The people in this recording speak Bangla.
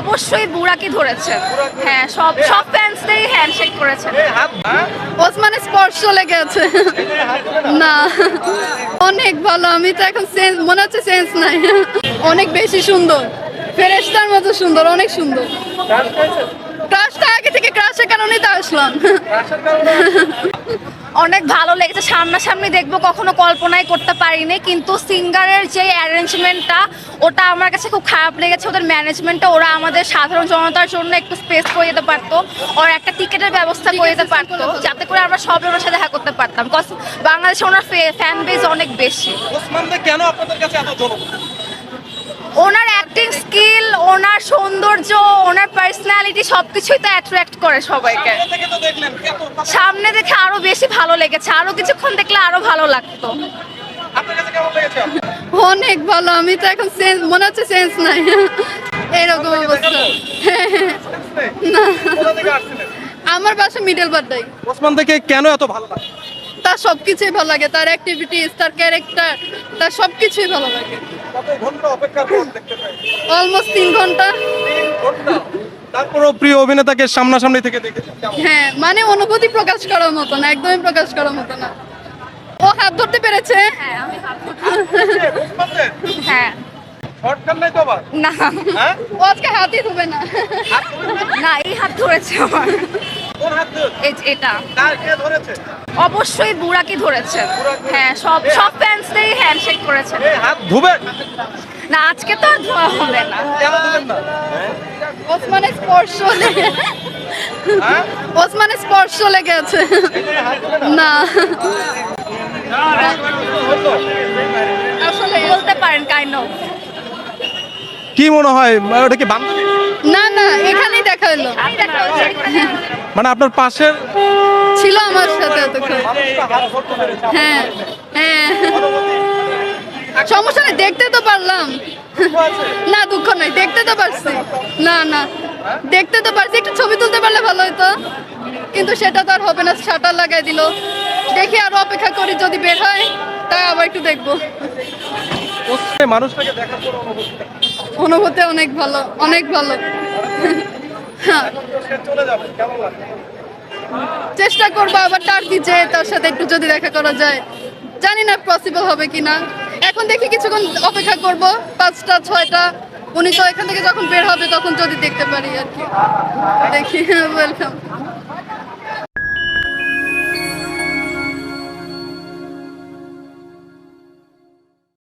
অবশ্যই বুড়াকে ধরেছে। হ্যাঁ সব সব ফ্যান্সদেরই হ্যান্ডশেক করেছেন ওসমানের স্পর্শ লেগে আছে না। অনেক ভালো আমি তো এখন সেন্স মনে হচ্ছে সেন্স নাই। অনেক বেশি সুন্দর। ফেরেস্তার মতো সুন্দর অনেক সুন্দর। ক্রাশের কারণেই তো আসলাম। অনেক ভালো লেগেছে সামনাসামনি দেখব কখনো কল্পনাই করতে পারিনি কিন্তু সিঙ্গারের যে অ্যারেঞ্জমেন্টটা ওটা আমার কাছে খুব খারাপ লেগেছে ওদের ম্যানেজমেন্টটা ওরা আমাদের সাধারণ জনতার জন্য একটু স্পেস করে দিতে পারতো ওর একটা টিকিটের ব্যবস্থা করে দিতে পারতো যাতে করে আমরা সব ওনার সাথে দেখা করতে পারতাম বাংলাদেশে ওনার ফ্যান বেজ অনেক বেশি। কেন আপনাদের কাছে এত ওনার অ্যাক্টিং স্কিল ওনার সৌন্দর্য ওনার পার্সোনালিটি সবকিছুই তো অ্যাট্রাক্ট করে সবাইকে। সামনে থেকে তো দেখলেন এত সামনে দেখে আরও বেশি ভালো লেগেছে আরও কিছুক্ষণ দেখলে আরও ভালো লাগতো। অনেক ভালো আমি তো এখন সেন্স মনে হচ্ছে সেন্স নাই। এরকম অবস্থা। আমার বাসা মিডল বাড্ডাই ওসমান থেকে কেন এত ভালো লাগে? তার সবকিছুই ভালো লাগে তার অ্যাক্টিভিটিস তার ক্যারেক্টার তার সবকিছুই ভালো লাগে। কত ঘণ্টা অপেক্ষার পর দেখতে অলমোস্ট তিন ঘণ্টা। তারপরও প্রিয় অভিনেতাকে সামনাসামনি থেকে দেখেছেন হ্যাঁ মানে অনুভূতি প্রকাশ করার মতো না একদমই প্রকাশ করার মতো না। ও হাত ধরতে পেরেছে? হ্যাঁ আমি হাত ওসমানদের হ্যাঁ। শর্ট নাই তো আবার? না। হ্যাঁ? ও আজকে হাতই ধুবে না। না? এই হাত ধরেছে আমার কোন হাত এটা। কার কে ধরেছে? অবশ্যই বুড়াকে ধরেছেন হ্যাঁ সব সব ফ্যান্সদেরই হ্যান্ডশেক করেছেন হাত ধুবেন না আজকে তো আর ধোয়া হবে না। কেন ধুবেন না? ওসমানের স্পর্শ লেগে হ্যাঁ? ওসমানের স্পর্শ লেগে আছে। না? না আসলে বলতে পারেন কাইন্ড অফ কি মনে হয় ওটা কি বান্ধবী না না এখানেই দেখা হলো। মানে আপনার পাশের? ছিল আমার সাথে এতক্ষণ। হ্যাঁ হ্যাঁ। সমস্যা দেখতে তো পারলাম। না দুঃখ নাই দেখতে তো পারছি। না না দেখতে তো পারছি একটু ছবি তুলতে পারলে ভালো হতো কিন্তু সেটা তো আর হবে না শাটার লাগাই দিল। দেখি আরও অপেক্ষা করি যদি বের হয় তাই আবার একটু দেখব। মানুষটাকে দেখার অনুভূতি? অনেক ভালো অনেক ভালো। হ্যাঁ। চেষ্টা করব আবার টার্কি যে তার সাথে একটু যদি দেখা করা যায়। জানি না পসিবল হবে কিনা। এখন দেখি কিছুক্ষণ অপেক্ষা করব, পাঁচটা, ছয়টা। উনি তো এখান থেকে যখন বের হবে তখন যদি দেখতে পারি আর কি। দেখি ওয়েলকাম